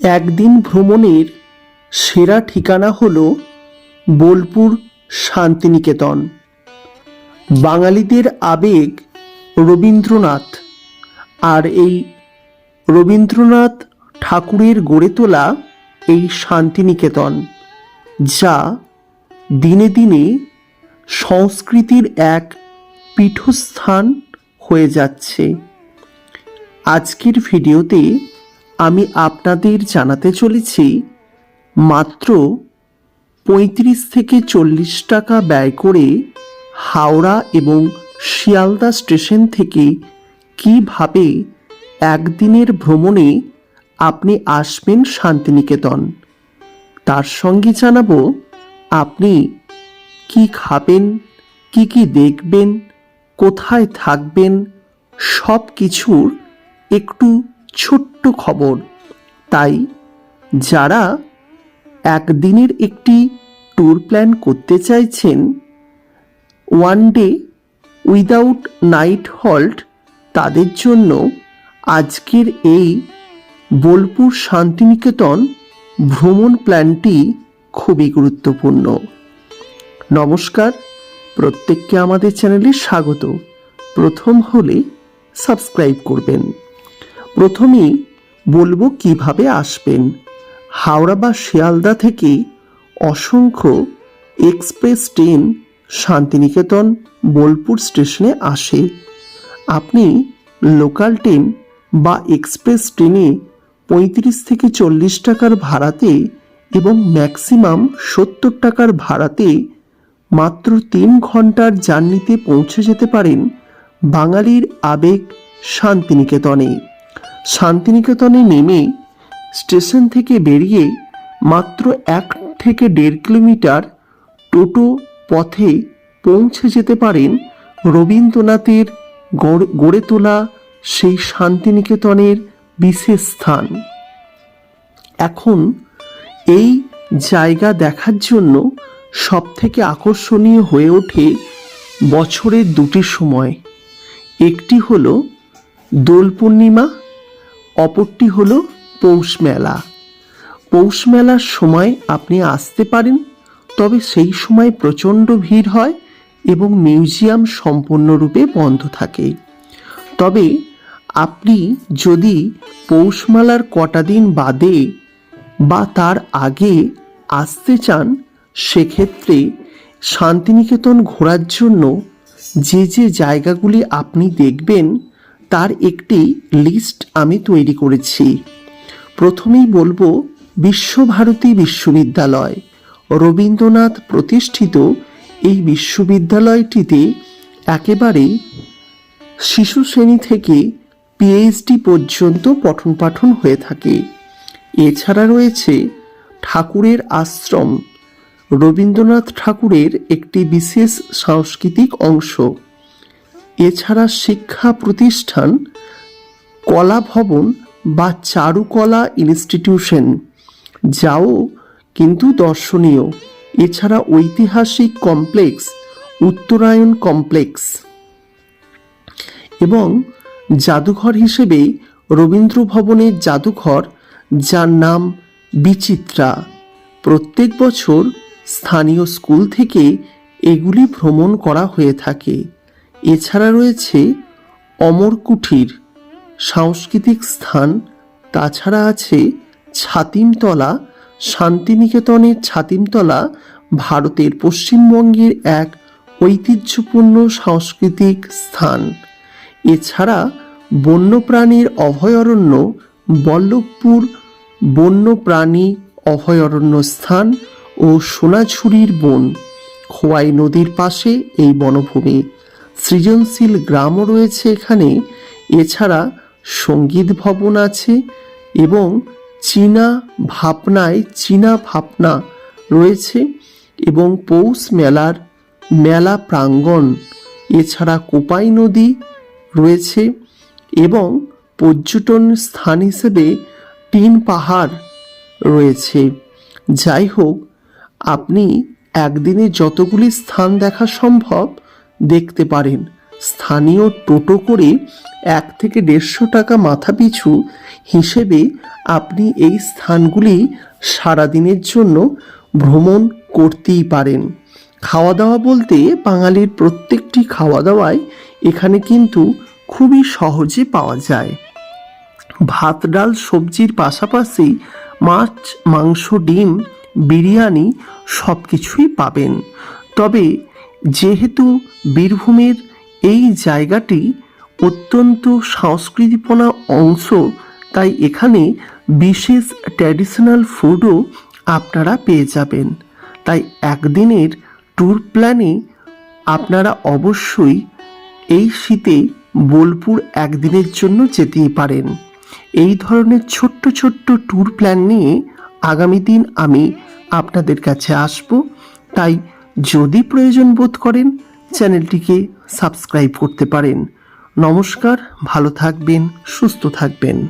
একদিন ভ্রমণের সেরা ঠিকানা হল বোলপুর শান্তিনিকেতন। বাঙালিদের আবেগ রবীন্দ্রনাথ। আর এই রবীন্দ্রনাথ ঠাকুরের গড়ে তোলা এই শান্তিনিকেতন, যা দিনে দিনে সংস্কৃতির এক পীঠস্থান হয়ে যাচ্ছে। আজকের ভিডিওতে আমি আপনাদের জানাতে চলেছি, মাত্র পঁয়ত্রিশ থেকে চল্লিশ টাকা ব্যয় করে হাওড়া এবং শিয়ালদা স্টেশন থেকে কীভাবে একদিনের ভ্রমণে আপনি আসবেন শান্তিনিকেতন? তার সঙ্গে জানাব, আপনি কি খাবেন, কি কি দেখবেন, কোথায় থাকবেন সব কিছুর একটু ছোট্ট খবর। তাই যারা একদিনের একটি ট্যুর প্ল্যান করতে চাইছেন one day without night halt তাদের জন্য আজকের এই বোলপুর শান্তিনিকেতন ভ্রমণ প্ল্যানটি খুবই গুরুত্বপূর্ণ। নমস্কার, প্রত্যেককে আমাদের চ্যানেলে স্বাগত। প্রথম হলে সাবস্ক্রাইব করবেন। প্রথমেই বলব কীভাবে আসবেন। হাওড়া বা শিয়ালদা থেকে অসংখ্য এক্সপ্রেস ট্রেন শান্তিনিকেতন, বোলপুর স্টেশনে আসে। আপনি লোকাল ট্রেন বা এক্সপ্রেস ট্রেনে পঁয়ত্রিশ থেকে চল্লিশ টাকার ভাড়াতে এবং ম্যাক্সিমাম সত্তর টাকার ভাড়াতে মাত্র তিন ঘণ্টার জার্নিতে পৌঁছে যেতে পারেন বাঙালির আবেগ শান্তিনিকেতনে। শান্তিনিকেতনে নেমে স্টেশন থেকে বেরিয়ে মাত্র এক থেকে দেড় কিলোমিটার টোটো পথে পৌঁছে যেতে পারেন রবীন্দ্রনাথের গড়ে- তোলা সেই শান্তিনিকেতনের বিশেষ স্থান। এখন এই জায়গা দেখার জন্য সবথেকে আকর্ষণীয় হয়ে ওঠে বছরের দুটি সময়। একটি হলো দোল পূর্ণিমা অপরটি হল পৌষ মেলা। পৌষ মেলার সময় আপনি আসতে পারেন, তবে সেই সময় প্রচণ্ড ভিড় হয় এবং মিউজিয়াম সম্পূর্ণরূপে বন্ধ থাকে। তবে আপনি যদি পৌষমালার কটা দিন বাদে বা তার আগে আসতে চান, সেক্ষেত্রে শান্তিনিকেতন ঘোরার জন্য যে যে জায়গাগুলি আপনি দেখবেন তার একটি লিস্ট আমি তৈরি করেছি। প্রথমেই বলব, বিশ্বভারতী বিশ্ববিদ্যালয়। রবীন্দ্রনাথ প্রতিষ্ঠিত এই বিশ্ববিদ্যালয়টিতে একেবারে শিশু শ্রেণি থেকে পিএইচডি পর্যন্ত পঠন পাঠন হয়ে থাকে। এছাড়া রয়েছে ঠাকুরের আশ্রম। রবীন্দ্রনাথ ঠাকুরের একটি বিশেষ সাংস্কৃতিক অংশ। এছাড়া শিক্ষা প্রতিষ্ঠান, কলা ভবন বা চারুকলা ইনস্টিটিউশন, যাও কিন্তু দর্শনীয়। এছাড়া ঐতিহাসিক কমপ্লেক্স, উত্তরায়ণ কমপ্লেক্স। এবং জাদুঘর হিসেবে রবীন্দ্র ভবনের জাদুঘর, যার নাম বিচিত্রা। প্রত্যেক বছর স্থানীয় স্কুল থেকে এগুলি ভ্রমণ করা হয়ে থাকে। এছাড়া রয়েছে অমর কুঠির, সাংস্কৃতিক স্থান, তাছাড়া আছে ছাতিমতলা, শান্তিনিকেতনের ছাতিমতলা, ভারতের পশ্চিমবঙ্গের এক ঐতিহ্যপূর্ণ সাংস্কৃতিক স্থান। এছাড়া বন্যপ্রাণীর অভয়ারণ্য বল্লভপুর বন্যপ্রাণী অভয়ারণ্য স্থান ও সোনাঝুরির বন। খোয়াই নদীর পাশে এই বনভূমি। সৃজনশীল গ্রামও রয়েছে এখানে। এছাড়া সংগীত ভবন আছে এবং চীনা ভাবনায় চীনা ভাবনা রয়েছে এবং পৌষ মেলার মেলা প্রাঙ্গণ। এছাড়া কোপাই নদী রয়েছে এবং পর্যটন স্থান হিসেবে তিন পাহাড় রয়েছে। যাই হোক, আপনি একদিনে যতগুলি স্থান দেখা সম্ভব দেখতে পারেন। স্থানীয় টোটো করে এক থেকে দেড়শো টাকা মাথা পিছু হিসেবে আপনি এই স্থানগুলি সারাদিনের জন্য ভ্রমণ করতেই পারেন। খাওয়া দাওয়া বলতে বাঙালির প্রত্যেকটি খাওয়া দাওয়ায় এখানে কিন্তু খুবই সহজে পাওয়া যায়। ভাত, ডাল, সবজির পাশাপাশি মাছ, মাংস, ডিম, বিরিয়ানি সব কিছুই পাবেন। তবে যেহেতু বীরভূমের এই জায়গাটি অত্যন্ত সংস্কৃতিপনা অংশ, তাই এখানে বিশেষ ট্র্যাডিশনাল ফুডও আপনারা পেয়ে যাবেন। তাই একদিনের ট্যুর প্ল্যানে আপনারা অবশ্যই এই শীতে বোলপুর একদিনের জন্য যেতেই পারেন। এই ধরনের ছোট্ট ছোট্ট ট্যুর প্ল্যান নিয়ে আগামী দিন আমি আপনাদের কাছে আসব। তাই যদি প্রয়োজন বোধ করেন চ্যানেলটিকে সাবস্ক্রাইব করতে পারেন। নমস্কার ভালো থাকবেন সুস্থ থাকবেন।